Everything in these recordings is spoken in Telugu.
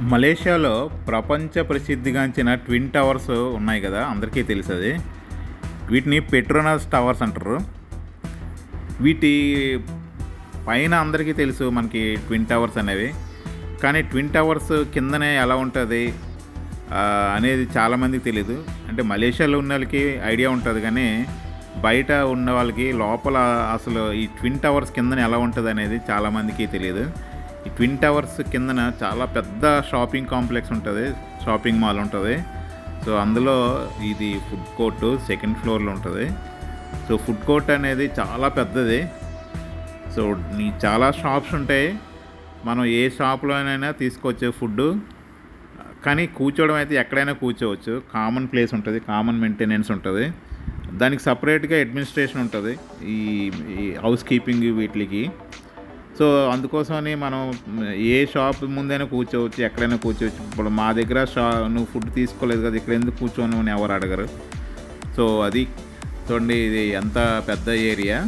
మలేషియాలో ప్రపంచ ప్రసిద్ధిగాంచిన ట్విన్ టవర్స్ ఉన్నాయి కదా అందరికీ తెలుసు అది వీటిని పెట్రోనస్ టవర్స్ అంటారు. వీటి పైన అందరికీ తెలుసు మనకి ట్విన్ టవర్స్ అనేవి. కానీ ట్విన్ టవర్స్ కిందనే ఎలా ఉంటుంది అనేది చాలామందికి తెలియదు అంటే మలేషియాలో ఉన్న వాళ్ళకి ఐడియా ఉంటుంది కానీ బయట ఉన్న వాళ్ళకి లోపల అసలు ఈ ట్విన్ టవర్స్ కిందన ఎలా ఉంటుంది అనేది చాలామందికి తెలియదు ఈ ట్విన్ టవర్స్ కిందన చాలా పెద్ద షాపింగ్ కాంప్లెక్స్ ఉంటుంది. షాపింగ్ మాల్ ఉంటుంది. సో అందులో ఇది ఫుడ్ కోర్టు సెకండ్ ఫ్లోర్లో ఉంటుంది. సో ఫుడ్ కోర్ట్ అనేది చాలా పెద్దది. సో నీ చాలా షాప్స్ ఉంటాయి. మనం ఏ షాప్లోనైనా తీసుకోవచ్చు ఫుడ్ కానీ కూర్చోవడం అయితే ఎక్కడైనా కూర్చోవచ్చు. కామన్ ప్లేస్ ఉంటుంది. కామన్ మెయింటెనెన్స్ ఉంటుంది. దానికి సపరేట్గా అడ్మినిస్ట్రేషన్ ఉంటుంది. ఈ ఈ హౌస్ కీపింగ్ వీటికి. సో అందుకోసమని మనం ఏ షాప్ ముందైనా కూర్చోవచ్చు ఎక్కడైనా కూర్చోవచ్చు. ఇప్పుడు మా దగ్గర షా నువ్వు ఫుడ్ తీసుకోలేదు కదా ఇక్కడ ఎందుకు కూర్చోను అని ఎవరు అడగరు. సో అది చూడండి ఇది ఎంత పెద్ద ఏరియా.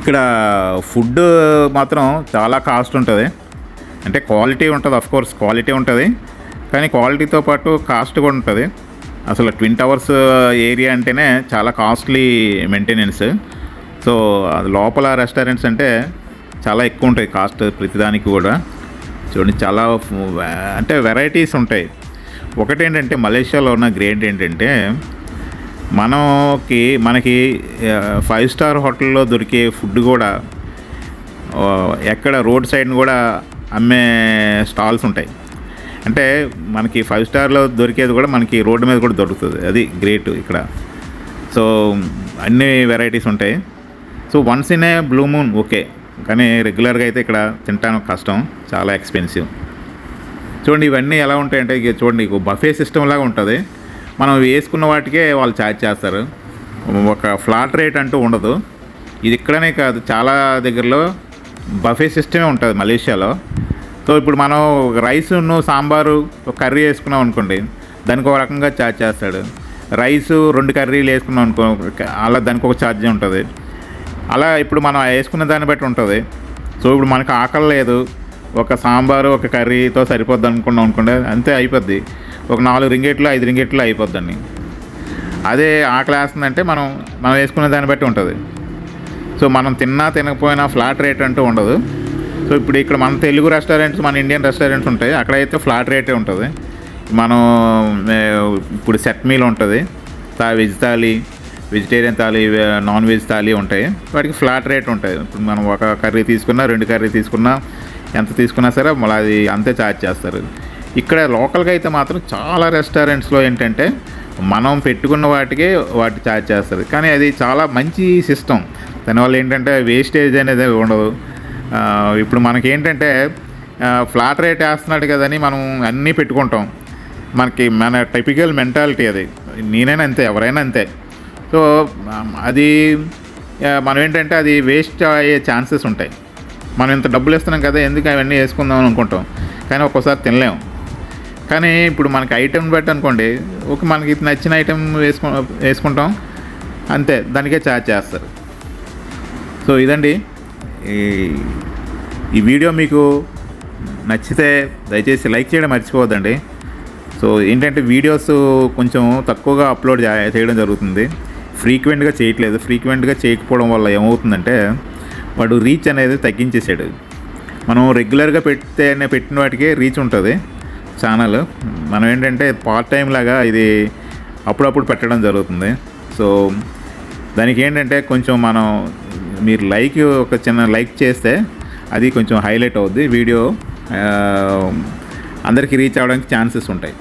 ఇక్కడ ఫుడ్ మాత్రం చాలా కాస్ట్ ఉంటుంది. అంటే క్వాలిటీ ఉంటుంది అఫ్ కోర్స్ క్వాలిటీ ఉంటుంది. కానీ క్వాలిటీతో పాటు కాస్ట్ కూడా ఉంటుంది. అసలు ట్విన్ టవర్స్ ఏరియా అంటేనే చాలా కాస్ట్లీ మెయింటెనెన్స్ సో అది లోపల రెస్టారెంట్స్ అంటే చాలా ఎక్కువ ఉంటాయి కాస్ట్ ప్రతిదానికి కూడా. చూడండి చాలా అంటే వెరైటీస్ ఉంటాయి. ఒకటేంటంటే మలేషియాలో ఉన్న గ్రేట్ ఏంటంటే మనకి మనకి ఫైవ్ స్టార్ హోటల్లో దొరికే ఫుడ్ కూడా ఎక్కడ రోడ్ సైడ్ కూడా అమ్మే స్టాల్స్ ఉంటాయి. అంటే మనకి ఫైవ్ స్టార్లో దొరికేది కూడా మనకి రోడ్డు మీద కూడా దొరుకుతుంది. అది గ్రేట్ ఇక్కడ. సో అన్ని వెరైటీస్ ఉంటాయి. So once in a blue moon okay కానీ రెగ్యులర్గా అయితే ఇక్కడ తినటం కష్టం. చాలా ఎక్స్పెన్సివ్ చూడండి ఇవన్నీ ఎలా ఉంటాయంటే ఇక చూడండి బఫే సిస్టమ్ లాగా ఉంటుంది. మనం వేసుకున్న వాటికే వాళ్ళు ఛార్జ్ చేస్తారు. ఒక ఫ్లాట్ రేట్ అంటూ ఉండదు. ఇది ఇక్కడనే కాదు చాలా దగ్గరలో బఫే సిస్టమే ఉంటుంది మలేషియాలో. సో ఇప్పుడు మనం రైస్ను సాంబారు ఒక కర్రీ వేసుకున్నాం అనుకోండి దానికి ఒక రకంగా ఛార్జ్ చేస్తాడు. రైస్ రెండు కర్రీలు వేసుకున్నాం అనుకో అలా దానికి ఒక ఛార్జ్ ఉంటుంది. అలా ఇప్పుడు మనం వేసుకున్న దాన్ని బట్టి ఉంటుంది. సో ఇప్పుడు మనకు ఆకలి లేదు ఒక సాంబారు ఒక కర్రీతో సరిపోద్ది అనుకున్నాం అనుకోండి అంతే అయిపోద్ది. ఒక నాలుగు రింగెట్లు ఐదు రింగెట్లు అయిపోద్దండి. అదే ఆకలి వేస్తుందంటే మనం మనం వేసుకునే దాన్ని బట్టి ఉంటుంది. సో మనం తిన్నా తినకపోయినా ఫ్లాట్ రేట్ అంటూ ఉండదు. సో ఇప్పుడు ఇక్కడ మన తెలుగు రెస్టారెంట్స్ మన ఇండియన్ రెస్టారెంట్స్ ఉంటాయి. అక్కడైతే ఫ్లాట్ రేటే ఉంటుంది. మనం ఇప్పుడు సెట్ మీల్ ఉంటుంది. తా veg thali vegetarian thali non veg thali ఉంటాయి. వాటికి ఫ్లాట్ రేట్ ఉంటాయి. ఇప్పుడు మనం ఒక కర్రీ తీసుకున్నా రెండు కర్రీ తీసుకున్నా ఎంత తీసుకున్నా సరే మళ్ళీ అది అంతే ఛార్జ్ చేస్తారు. ఇక్కడ లోకల్గా అయితే మాత్రం చాలా రెస్టారెంట్స్లో ఏంటంటే మనం పెట్టుకున్న వాటికే వాటి ఛార్జ్ చేస్తారు. కానీ అది చాలా మంచి సిస్టమ్ దానివల్ల ఏంటంటే వేస్టేజ్ అనేది ఉండదు. ఇప్పుడు మనకేంటంటే ఏంటంటే ఫ్లాట్ రేట్ వేస్తున్నాడు కదని మనం అన్నీ పెట్టుకుంటాం. మనకి మన టైపికల్ మెంటాలిటీ అది. నేనైనా అంతే ఎవరైనా అంతే. సో అది మనం ఏంటంటే అది వేస్ట్ అయ్యే ఛాన్సెస్ ఉంటాయి. మనం ఇంత డబ్బులు ఇస్తున్నాం కదా ఎందుకు అవన్నీ వేసుకుందాం అనుకుంటాం. కానీ ఒక్కోసారి తినలేం. కానీ ఇప్పుడు మనకి ఐటెం బట్టి అనుకోండి ఒక మనకి నచ్చిన ఐటెం వేసుకు వేసుకుంటాం అంతే దానికే ఛార్జ్ చేస్తారు. సో ఇదండి. ఈ ఈ వీడియో మీకు నచ్చితే దయచేసి లైక్ చేయడం మర్చిపోవద్దండి. సో ఏంటంటే వీడియోస్ కొంచెం తక్కువగా అప్లోడ్ చేయడం జరుగుతుంది. ఫ్రీక్వెంట్గా చేయట్లేదు. ఫ్రీక్వెంట్గా చేయకపోవడం వల్ల ఏమవుతుందంటే వాడు రీచ్ అనేది తగ్గించేసాడు మనం రెగ్యులర్గా పెడితే పెట్టిన వాటికి రీచ్ ఉంటుంది ఛానల్. మనం ఏంటంటే పార్ట్ టైం లాగా ఇది అప్పుడప్పుడు పెట్టడం జరుగుతుంది. సో దానికి ఏంటంటే కొంచెం మనం మీరు లైక్ ఒక చిన్న లైక్ చేస్తే అది కొంచెం హైలైట్ అవుద్ది. వీడియో అందరికీ రీచ్ అవ్వడానికి ఛాన్సెస్ ఉంటాయి.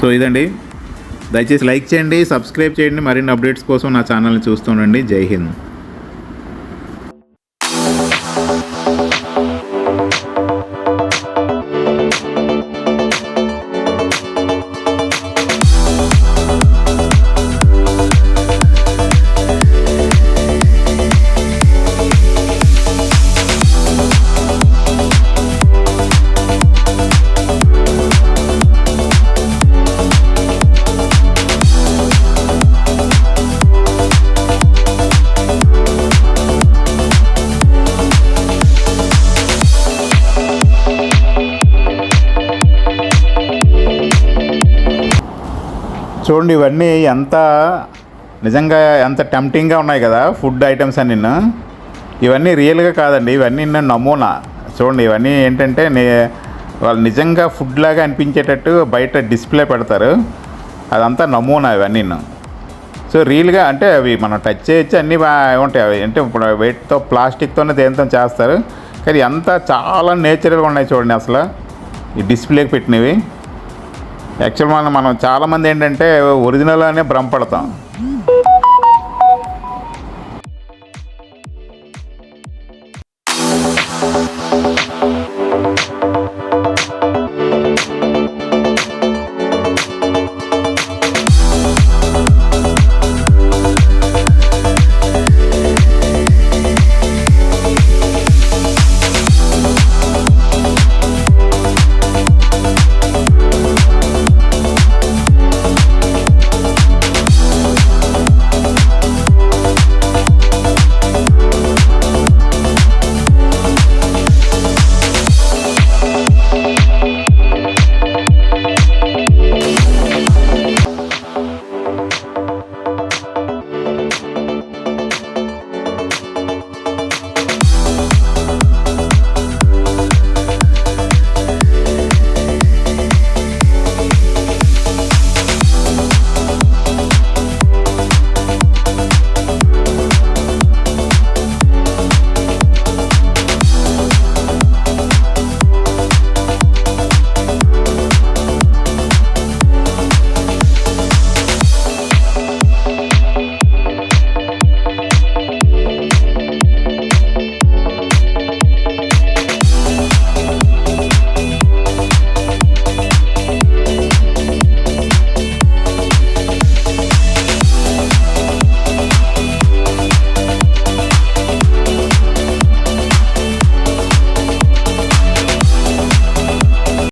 సో ఇదండి. దయచేసి లైక్ చేయండి సబ్స్క్రైబ్ చేయండి. మరిన్ని అప్డేట్స్ కోసం నా ఛానల్ని చూస్తుండండి జై హింద్. చూడండి ఇవన్నీ ఎంత నిజంగా ఎంత టెంప్టింగ్గా ఉన్నాయి కదా ఫుడ్ ఐటమ్స్ అన్ని ఇవన్నీ రియల్గా కాదండి ఇవన్నీ నేను నమూనా. చూడండి ఇవన్నీ ఏంటంటే నే వాళ్ళు నిజంగా ఫుడ్ లాగా అనిపించేటట్టు బయట డిస్ప్లే పెడతారు. అదంతా నమూనా ఇవన్నీ సో రియల్గా అంటే అవి మనం టచ్ చేయొచ్చు అన్నీ బాగా ఉంటాయి అవి. అంటే ఇప్పుడు వెయిట్తో ప్లాస్టిక్తోనే దేనితో చేస్తారు. కానీ అంతా చాలా నేచురల్గా ఉన్నాయి చూడండి అసలు. ఈ డిస్ప్లేకి పెట్టినవి. యాక్చువల్ మనం మనం చాలామంది ఏంటంటే ఒరిజినల్ అనే భ్రమపడతాం.